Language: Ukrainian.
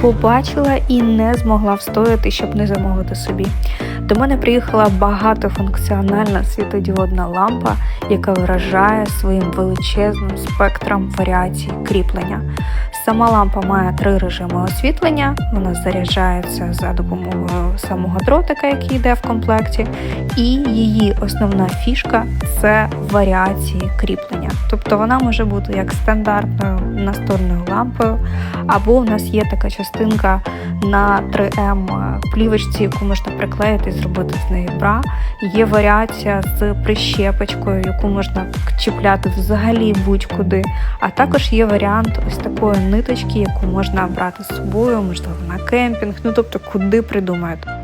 побачила і не змогла встояти, щоб не замовити собі. До мене приїхала багатофункціональна світодіодна лампа, яка вражає своїм величезним спектром варіацій кріплення. Сама лампа має три режими освітлення. Вона заряджається за допомогою самого дротика, який йде в комплекті, і її основна фішка це варіації кріплення. Тобто вона може бути як стандартною настольною лампою, або у нас є така частинка на 3М плівочці, яку можна приклеїти і зробити з неї бра. Є варіація з прищепочкою, яку можна чіпляти взагалі будь-куди. А також є варіант ось такої ниточки, яку можна брати з собою, можливо, на кемпінг, ну тобто куди придумаєте.